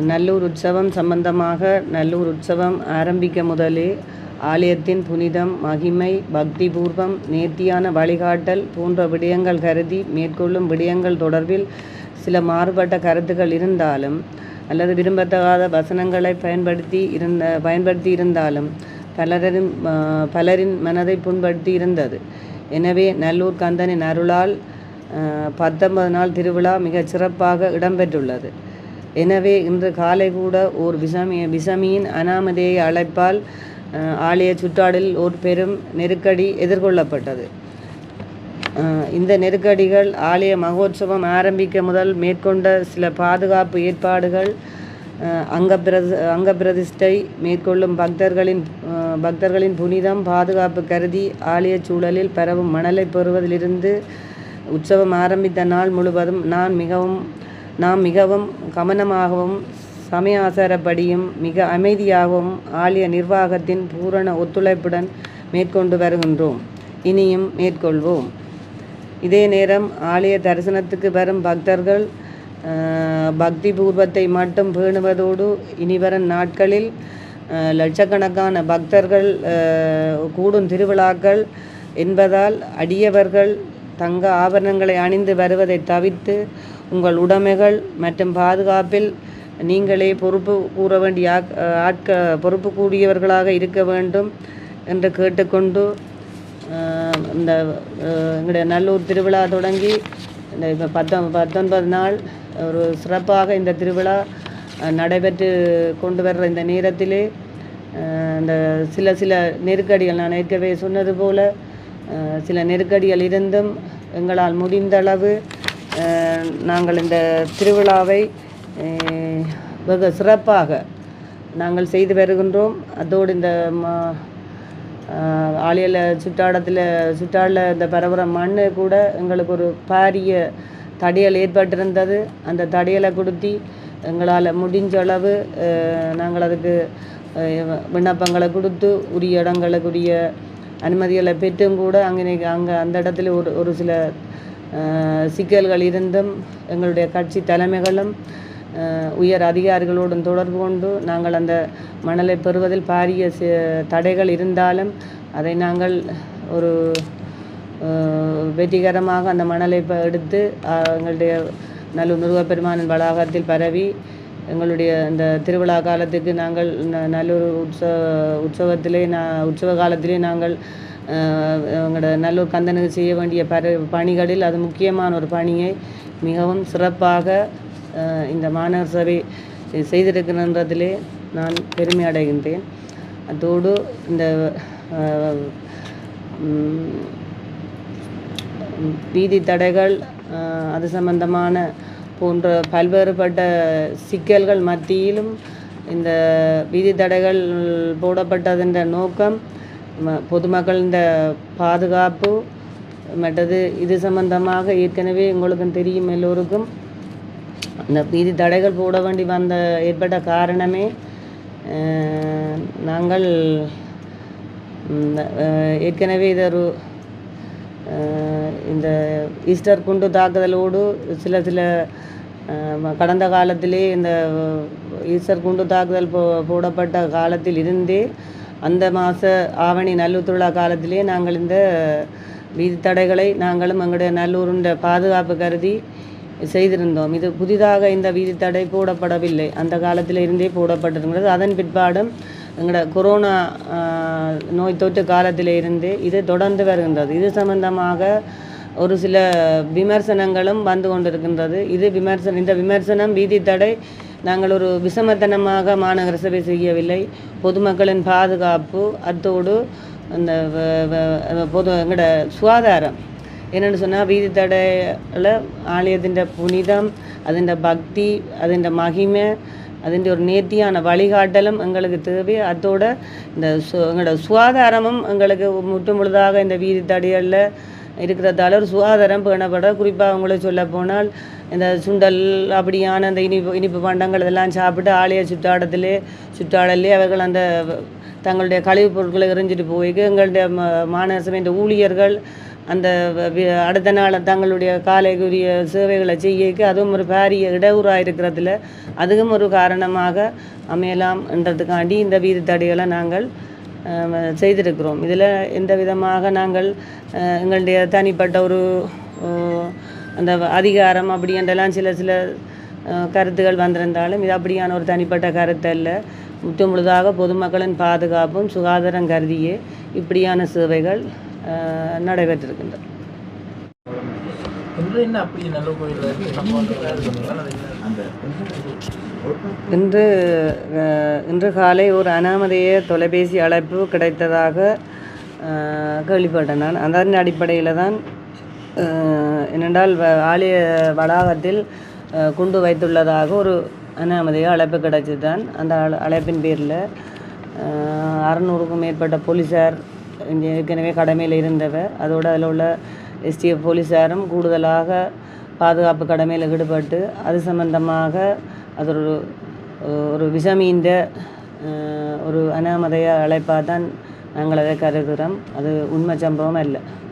நல்லூர் உற்சவம் சம்பந்தமாக நல்லூர் உற்சவம் ஆரம்பிக்க முதலே ஆலயத்தின் புனிதம் மகிமை பக்தி பூர்வம் நேர்த்தியான வழிகாட்டல் போன்ற விடயங்கள் கருதி மேற்கொள்ளும் விடயங்கள் தொடர்பில் சில மாறுபட்ட கருத்துக்கள் இருந்தாலும் அல்லது விரும்பத்தகாத வசனங்களை பயன்படுத்தி இருந்த பயன்படுத்தி இருந்தாலும் பலரின் பலரின் மனதை புண்படுத்தி இருந்தது. எனவே நல்லூர் கந்தனின் அருளால் பத்தொன்பது நாள் திருவிழா மிகச் சிறப்பாக இடம்பெற்றுள்ளது. எனவே இன்று காலை கூட ஓர் விசமி விசமியின் அனாமதேய அழைப்பால் ஆலய சுற்றாடில் ஒரு பெரும் நெருக்கடி எதிர்கொள்ளப்பட்டது. இந்த நெருக்கடிகள் ஆலய மகோத்சவம் ஆரம்பிக்க முதல் மேற்கொண்ட சில பாதுகாப்பு ஏற்பாடுகள் ஆஹ், அங்கப்பிரதி அங்கப்பிரதிஷ்டை மேற்கொள்ளும் பக்தர்களின் பக்தர்களின் புனிதம் பாதுகாப்பு கருதி ஆலய சூழலில் பரவும் மணலை பெறுவதிலிருந்து உற்சவம் ஆரம்பித்த நாள் முழுவதும் நான் மிகவும் நாம் மிகவும் கவனமாகவும் சமயாசாரப்படியும் மிக அமைதியாகவும் ஆலய நிர்வாகத்தின் பூரண ஒத்துழைப்புடன் மேற்கொண்டு வருகின்றோம். இனியும் மேற்கொள்வோம். இதே நேரம் ஆலய தரிசனத்துக்கு வரும் பக்தர்கள் பக்தி பூர்வத்தை மட்டும் பேணுவதோடு இனிவரும் நாட்களில் லட்சக்கணக்கான பக்தர்கள் கூடும் திருவிழாக்கள் என்பதால் அடியவர்கள் தங்க ஆபரணங்களை அணிந்து வருவதை தவிர்த்து உங்கள் உடைமைகள் மற்றும் பாதுகாப்பில் நீங்களே பொறுப்பு கூற வேண்டிய ஆட்க பொறுப்பு கூடியவர்களாக இருக்க வேண்டும் என்று கேட்டுக்கொண்டு இந்த எங்களுடைய நல்லூர் திருவிழா தொடங்கி இந்த இப்போ பத்தொ பத்தொன்பது நாள் ஒரு சிறப்பாக இந்த திருவிழா நடைபெற்று கொண்டு வர்ற இந்த நேரத்திலே இந்த சில சில நெருக்கடிகள் நான் ஏற்கனவே சொன்னது போல் சில நெருக்கடிகள் இருந்தும் எங்களால் முடிந்தளவு அளவு நாங்கள் இந்த திருவிழாவை வெகு சிறப்பாக நாங்கள் செய்து வருகின்றோம். அதோடு இந்த ம- சுற்றாடத்தில் சுற்றாடல இந்த பரவுற மண் கூட எங்களுக்கு ஒரு பாரிய தடையல் ஏற்பட்டிருந்தது. அந்த தடையலை கொடுத்தி எங்களால் முடிஞ்ச அளவு நாங்கள் அதுக்கு விண்ணப்பங்களை கொடுத்து உரிய இடங்களுக்குரிய அனுமதிகளை பெற்றும் கூட அங்கே அங்கே அந்த இடத்துல ஒரு ஒரு சில சிக்கல்கள் இருந்தும் எங்களுடைய கட்சி தலைமைகளும் உயர் அதிகாரிகளோடும் தொடர்பு கொண்டு நாங்கள் அந்த மணலை பெறுவதில் பாரிய தடைகள் இருந்தாலும் அதை நாங்கள் ஒரு வெற்றிகரமாக அந்த மணலை எடுத்து எங்களுடைய நல்லூர் முருகப்பெருமானின் வளாகத்தில் பரவி எங்களுடைய இந்த திருவிழா காலத்துக்கு நாங்கள் நல்லூர் உற்சவ உற்சவத்திலே நான் உற்சவ காலத்திலே நாங்கள் எங்களோட நல்லூர் கந்தனுக்கு செய்ய வேண்டிய பர பணிகளில் அது முக்கியமான ஒரு பணியை மிகவும் சிறப்பாக இந்த மாநகர சபை செய்திருக்கின்றதிலே நான் பெருமை அடைகின்றேன். அதோடு இந்த வீதி தடைகள் அது சம்பந்தமான போன்ற பல்வேறுபட்ட சிக்கல்கள் மத்தியிலும் இந்த வீதி தடைகள் போடப்பட்டதென்ற நோக்கம் ம- இந்த பாதுகாப்பு மற்றது இது சம்பந்தமாக ஏற்கனவே உங்களுக்கும் தெரியும் எல்லோருக்கும். அந்த வீதி தடைகள் போட வேண்டி வந்த ஏற்பட்ட காரணமே நாங்கள் ஏற்கனவே இது ஒரு இந்த ஈஸ்டர் குண்டு தாக்குதலோடு சில சில கடந்த காலத்திலே இந்த ஈஸ்டர் குண்டு தாக்குதல் போ போடப்பட்ட காலத்தில் இருந்தே அந்த மாத ஆவணி நல்லூர் திருவிழா காலத்திலே நாங்கள் இந்த வீதி தடைகளை நாங்களும் எங்களுடைய நல்லூருண்ட பாதுகாப்பு கருதி செய்திருந்தோம். இது புதிதாக இந்த வீதி தடை போடப்படவில்லை. அந்த காலத்தில் இருந்தே போடப்பட்டிருக்கிறது. அதன் பிற்பாடும் எங்களோட கொரோனா நோய் தொற்று காலத்தில் இருந்து இது தொடர்ந்து வருகின்றது. இது சம்பந்தமாக ஒரு சில விமர்சனங்களும் வந்து கொண்டிருக்கின்றது. இது விமர்சனம் இந்த விமர்சனம் வீதி தடை நாங்கள் ஒரு விஷமத்தனமாக மாநகர சபை செய்யவில்லை பொதுமக்களின் பாதுகாப்பு அத்தோடு அந்த வ- வ- பொது எங்களோட சுகாதாரம் என்னென்னு சொன்னால் வீதி தடையில் ஆலயத்தின் புனிதம் അതിൻ്റെ ഭക്തി അതിൻ്റെ മഹിമ അതിൻ്റെ ഒരു நேர்த்தியான வழிகாட்டலும் எங்களுக்கு தேவை அதோட இந்த சு எங்களோட சுகாதாரமும் எங்களுக்கு முற்று முழுதாக இந்த வீதி தடைகளில் இருக்கிறதால ஒரு சுகாதாரம் பேணப்பட குறிப்பாக அவங்கள சொல்ல போனால் இந்த சுண்டல் அப்படியான அந்த இனிப்பு இனிப்பு பண்டங்கள் இதெல்லாம் சாப்பிட்டு ஆலய சுற்றாடத்திலே சுற்றாடலே அவர்கள் அந்த தங்களுடைய கழிவுப் பொருட்களை எறிஞ்சிட்டு போய்க்கு எங்களுடைய ம- மாநகர சபையின் ஊழியர்கள் அந்த அடுத்த நாள் தங்களுடைய காலைக்குரிய சேவைகளை செய்யக்கு அதுவும் ஒரு பாரிய இடையூறாக இருக்கிறதுல அதுவும் ஒரு காரணமாக அமையலாம் என்றதுக்காண்டி இந்த வீதி தடைகளை நாங்கள் செய்திருக்கிறோம். இதில் எந்த விதமாக நாங்கள் எங்களுடைய தனிப்பட்ட ஒரு அந்த அதிகாரம் அப்படி என்றெல்லாம் சில சில கருத்துகள் வந்திருந்தாலும் இது அப்படியான ஒரு தனிப்பட்ட கருத்து அல்ல. முற்று முழுதாக பொதுமக்களின் பாதுகாப்பும் சுகாதாரம் கருதியே இப்படியான சேவைகள் நடைபெற்றிருக்கின்றன. என்ன அப்படி நல்ல கோயில் இன்று இன்று காலை ஒரு அனாமதேய தொலைபேசி அழைப்பு கிடைத்ததாக கேள்விப்பட்டேன் நான். அதன் அடிப்படையில் தான் என்னென்றால் வ- ஆலய வளாகத்தில் குண்டு வைத்துள்ளதாக ஒரு அனாமதேய அழைப்பு கிடைச்சது தான் அந்த அழைப்பின் பேரில் அறநூறுக்கும் மேற்பட்ட போலீஸார் இங்கே ஏற்கனவே கடமையில் இருந்தவர். அதோடு அதில் உள்ள எஸ்டிஎஃப் போலீஸாரும் கூடுதலாக பாதுகாப்பு கடமையில் ஈடுபட்டு அது சம்பந்தமாக அது ஒரு ஒரு விஷமீந்த ஒரு அனாமதைய அழைப்பாக தான் நாங்கள் அதை கருதுகிறோம் அது உண்மை சம்பவம் அல்ல.